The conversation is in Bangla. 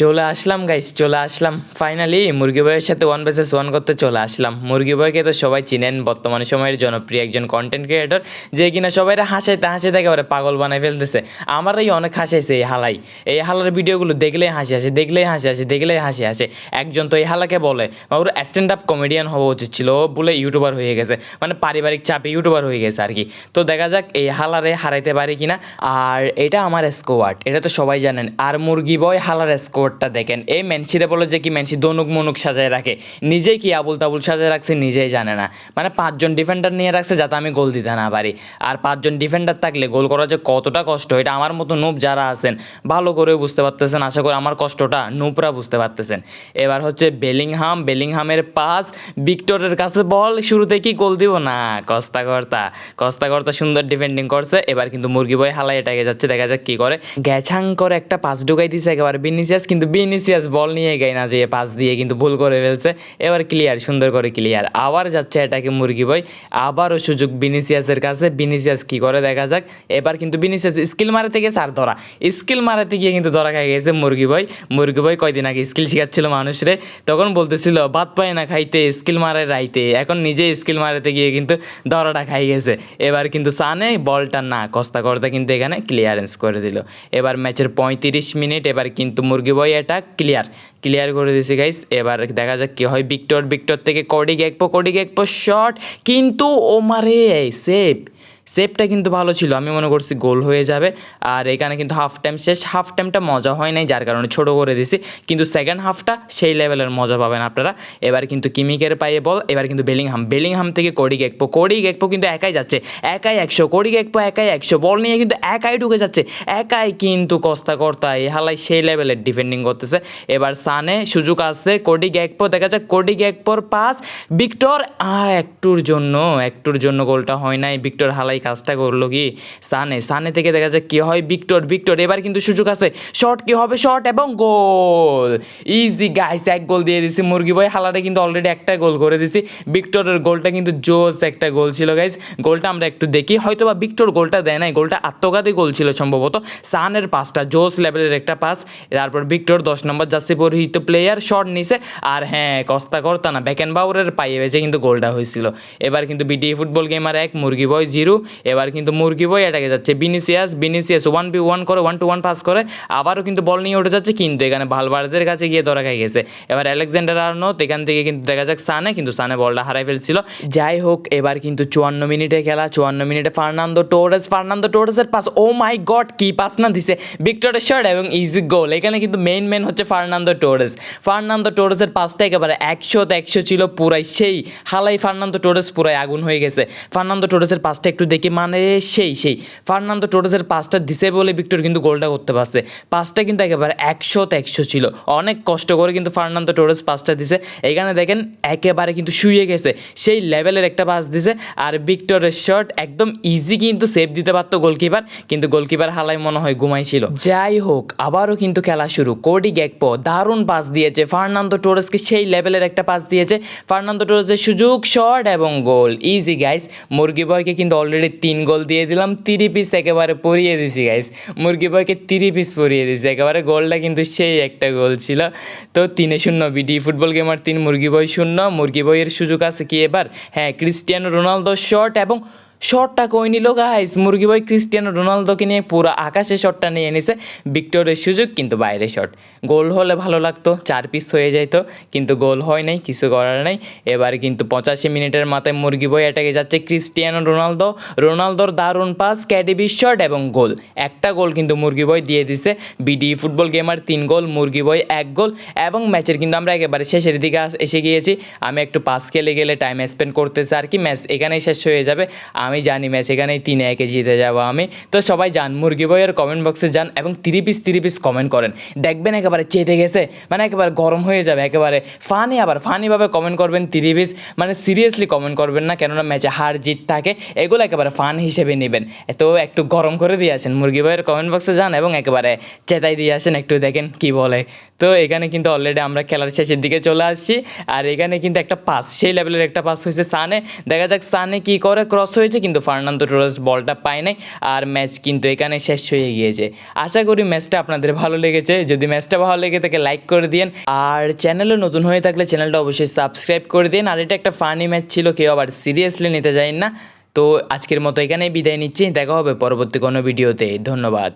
চলে আসলাম গাইস চলে আসলাম। ফাইনালি মুরগি বয়ের সাথে ওয়ান ভার্সেস ওয়ান করতে চলে আসলাম। মুরগি বয়কে তো সবাই চিনেন, বর্তমানে সময়ের জনপ্রিয় একজন কন্টেন্ট ক্রিয়েটর যে কিনা সবাই হাসাইতে হাসাইতে একেবারে পাগল বানাই ফেলতেছে। আমারই অনেক হাসাইছে এই হালাই। এই হালার ভিডিওগুলো দেখলেই হাসি আসে, দেখলেই হাসি আসে, দেখলেই হাসি আসে। একজন তো এই হালাকে বলে ওর স্ট্যান্ড আপ কমেডিয়ান হওয়া উচিত ছিল, ও বলে ইউটিউবার হয়ে গেছে। মানে পারিবারিক চাপে ইউটিউবার হয়ে গেছে আর কি। তো দেখা যাক এই হালারে হারাইতে পারি কিনা। আর এটা আমার স্কোয়াড এটা তো সবাই জানেন। আর মুরগি বয় হালার স্কোয়াডটা দেখেন। এই মেনসিরে বলে যে কি মেনসি দনুক মনুক সাজায় রাখে। নিজেই কি আবুল তাবুল সাজায় রাখছে নিজেই জানে না। মানে পাঁচজন ডিফেন্ডার নিয়ে রাখছে যাতে আমি গোল দিতে না পারি। আর পাঁচজন ডিফেন্ডার থাকলে গোল করা যে কতটা কষ্ট, এটা আমার মতো নুপ যারা আছেন, ভালো করে বুঝতে পারতেছেন। আশা করি আমার কষ্টটা নুপরা বুঝতে পারতেছেন। এবার হচ্ছে বেলিংহাম বেলিংহামের পাস ভিক্টরের কাছে বল শুরুতে কি গোল দিব? না কস্তা কর্তা কস্তা কর্তা সুন্দর ডিফেন্ডিং করছে। এবার কিন্তু মুরগি বয় হালাই এটাকে যাচ্ছে, দেখা যাক কি করে। গ্যাছাং করে একটা পাস ঢুকাই দিছে একেবারে। বিনিসিয়াস কিন্তু বিনিসিয়াস বল নিয়ে গাই না যে পাস দিয়ে কিন্তু ভুল করে ফেলছে। এবার ক্লিয়ার সুন্দর করে ক্লিয়ার আবার যাচ্ছে এটাকে মুরগি বই। আবারও সুযোগ বিনিসিয়াসের কাছে। বিনিসিয়াস কি করে দেখা যাক। এবার কিন্তু বিনিসিয়াস স্কিল মারাতে গেছে আর ধরা। স্কিল মারাতে গিয়ে কিন্তু ধরা খাই গেছে মুরগি বই। মুরগি বই কয়দিন আগে স্কিল শিখাচ্ছিল মানুষরে। তখন বলতেছিল, ভাত পায় না খাইতে স্কিল মারে রাইতে। এখন নিজে স্কিল মারাতে গিয়ে কিন্তু ধরাটা খাই গেছে। এবার কিন্তু সানে বলটা না কস্তা করতে কিন্তু এখানে ক্লিয়ারেন্স করে দিল। এবার ম্যাচের পঁয়ত্রিশ মিনিট, এবার কিন্তু মুরগি বয় এটা ক্লিয়ার ক্লিয়ার করে দিছি গাইস এবার দেখা যাক কি হয়। ভিক্টর ভিক্টর থেকে কডি গেকপো কডি গেকপো শট কিন্তু ওমারে সেভ সেভটা কিন্তু ভালো ছিল। আমি মনে করছি গোল হয়ে যাবে। আর এখানে কিন্তু হাফ টাইম শেষ। হাফ টাইমটা মজা হয় নাই, যার কারণে ছোট করে দিছি। কিন্তু সেকেন্ড হাফটা সেই লেভেলের মজা পাবেন আপনারা। এবার কিন্তু কিমিকের পায়ে বল, এবার কিন্তু বেলিংহাম বেলিংহাম থেকে কোডি গেকপো কোডি গেকপো কিন্তু একাই যাচ্ছে। একাই একশো কোডি গেকপো একাই একশো। বল নিয়ে কিন্তু একাই ঢুকে যাচ্ছে। একাই কিন্তু কস্তা কর্তা। হালাই সেই লেভেলের ডিফেন্ডিং করতেছে। এবার সানে সুযোগ আসছে কোডি গেকপো দেখা যাক কোডি গেকপোর পাস ভিক্টর একটুর জন্য একটুর জন্য গোলটা হয় নাই। ভিক্টর হালাই কাজটা করল কি? সানে সানে থেকে দেখা যায় কি হয়। ভিক্টর ভিক্টর, এবার কিন্তু সুযোগ আছে। শর্ট কি হবে? শর্ট এবং গোল। ইজি গাইস এক গোল দিয়ে দিছি মুরগি বয়। হালারে কিন্তু অলরেডি একটা গোল করে দিছি। ভিক্টরের গোলটা কিন্তু জোস একটা গোল ছিল গাইস গোলটা আমরা একটু দেখি। হয়তো বা ভিক্টর গোলটা দেয় নাই। গোলটা আত্মঘাতী গোল ছিল সম্ভবত। সানের পাসটা জোস লেভেলের একটা পাস তারপর ভিক্টর দশ নম্বর জার্সি পরিহিত প্লেয়ার শট নিছে। আর হ্যাঁ কস্তা কর্তা না ব্যাকেন বাউরের পাইয়ে বেজে কিন্তু গোলটা হয়েছিল। এবার কিন্তু বিডি ফুটবল গেমার এক, মুরগি বয় জিরো। এবার কিন্তু মুরগি বয় এটাকে যাচ্ছে। Vinicius Vinicius one by one করে ওয়ান টু ওয়ান পাস করে, আবারও কিন্তু বল নিয়ে উঠে যাচ্ছে, কিন্তু এখানে ভালবারদের কাছে গিয়ে ধরা খাই গেছে। এবার আলেকজান্ডার আর্নত এখান থেকে কিন্তু দেখা যাক সানে, কিন্তু সানে বলটা হারাই ফেলছিল। যাই হোক, এবার কিন্তু চুয়ান্ন মিনিটে খেলা, চুয়ান্ন মিনিটে ফার্নান্দো টোরেস, ফার্নান্দো টোরেসের পাস ও মাই গড কি পাস না দিছে। ভিক্টরের শট এবং ইজি গোল এখানে কিন্তু মেইন মেন হচ্ছে ফার্নান্দো টোরেস। ফার্নান্দো টোরেসের পাসটা একেবারে একশোতে একশো ছিল, পুরাই সেই হালাই ফার্নান্দো টোরেস পুরাই আগুন হয়ে গেছে। ফার্নান্দো টোরেসের পাসটা একটু দেখি মানে সেই সেই। ফার্নান্দো টোরেসের পাসটা দিছে বলে ভিক্টর কিন্তু গোলটা করতে পারছে। পাসটা কিন্তু একেবারে একশোতে একশো ছিল। অনেক কষ্ট করে কিন্তু ফার্নান্দো টোরেস পাসটা দিছে। এখানে দেখেন, একেবারে কিন্তু শুয়ে গেছে। সেই লেভেলের একটা পাস দিছে আর ভিক্টরের শট একদম ইজি কিন্তু সেভ দিতে পারতো গোলকিপার কিন্তু গোলকিপার হালাই মনে হয় ঘুমাইছিল। যাই হোক, আবারও কিন্তু খেলা শুরু। কোডি গ্যাকপো দারুণ পাস দিয়েছে। ফার্নান্দো টোরেসকে সেই লেভেলের একটা পাস দিয়েছে। ফার্নান্দো টোরেসের সুযোগ, শট এবং গোল। ইজি গাইস মুরগি বয়কে কিন্তু অলরেডি তিন গোল দিয়ে দিলাম তিরি পিস একেবারে পরিয়ে দিছি গাইস মুরগি বয়কে তিরি পিস পরিয়ে দিছি, একেবারে গোলটা কিন্তু সেই একটা গোল ছিল। তো তিনে শূন্য বিডি ফুটবল গেমার তিন, মুরগি বয় শূন্য, মুরগি বইয়ের সুযোগ আছে কি এবার? হ্যাঁ ক্রিস্টিয়ানো রোনালদো শট এবং শটটা কই নিল গাইস মুরগি বই ক্রিস্টিয়ানো রোনালদোকে নিয়ে পুরো আকাশে শটটা নিয়ে এনেছে। ভিক্টরের সুযোগ, কিন্তু বাইরে শট। গোল হলে ভালো লাগতো, চার পিস হয়ে যাইতো, কিন্তু গোল হয় নাই, কিছু করার নাই। এবার কিন্তু পঁচাশি মিনিটের মাথায় মুরগি বই এটাকে যাচ্ছে ক্রিস্টিয়ানো রোনালদো। রোনালদোর দারুণ পাস ক্যাডিবি শট এবং গোল। একটা গোল কিন্তু মুরগি বই দিয়ে দিছে। বিডি ফুটবল গেমার তিন গোল, মুরগি বই এক গোল, এবং ম্যাচের কিন্তু আমরা একেবারে শেষের দিকে এসে গিয়েছি। আমি একটু পাস খেলে গেলে টাইম স্পেন্ড করতেছি আর কি। ম্যাচ এখানেই শেষ হয়ে যাবে। আমি জানি ম্যাচ, এখানেই তিনে একে জিতে যাব আমি। তো সবাই যান মুরগি বইয়ের কমেন্ট বক্সে যান এবং three piece three piece comment করেন। দেখবেন একেবারে চেতে গেছে মানে একেবারে গরম হয়ে যাবে, একেবারে ফানি আবার ফানিভাবে কমেন্ট করবেন তিরি পিস মানে সিরিয়াসলি কমেন্ট করবেন না, কেননা ম্যাচে হার জিত থাকে, এগুলো একেবারে ফান হিসেবে নেবেন। তো একটু গরম করে দিয়ে আসেন, মুরগি বইয়ের কমেন্ট বক্সে যান এবং একেবারে চেতাই দিয়ে আসেন, একটু দেখেন কি বলে। তো এখানে কিন্তু অলরেডি আমরা খেলার শেষের দিকে চলে আসছি, আর এখানে কিন্তু একটা পাস সেই লেভেলের একটা পাস হয়েছে সানে। দেখা যাক সানে কি করে ক্রস হয়েছে কিন্তু ফার্নান্দো টোরাস বলটা পায় নাই আর ম্যাচ কিন্তু এখানে শেষ হয়ে গিয়েছে। আশা করি ম্যাচটা আপনাদের ভালো লেগেছে। যদি ম্যাচটা ভালো লেগে থাকে লাইক করে দিন আর চ্যানেলও নতুন হয়ে থাকলে চ্যানেলটা অবশ্যই সাবস্ক্রাইব করে দিন। আর এটা একটা ফানি ম্যাচ ছিল, কেউ আবার সিরিয়াসলি নিতে যায় না। তো আজকের মতো এখানেই বিদায় নিচ্ছি। দেখা হবে পরবর্তী কোনো ভিডিওতে ধন্যবাদ।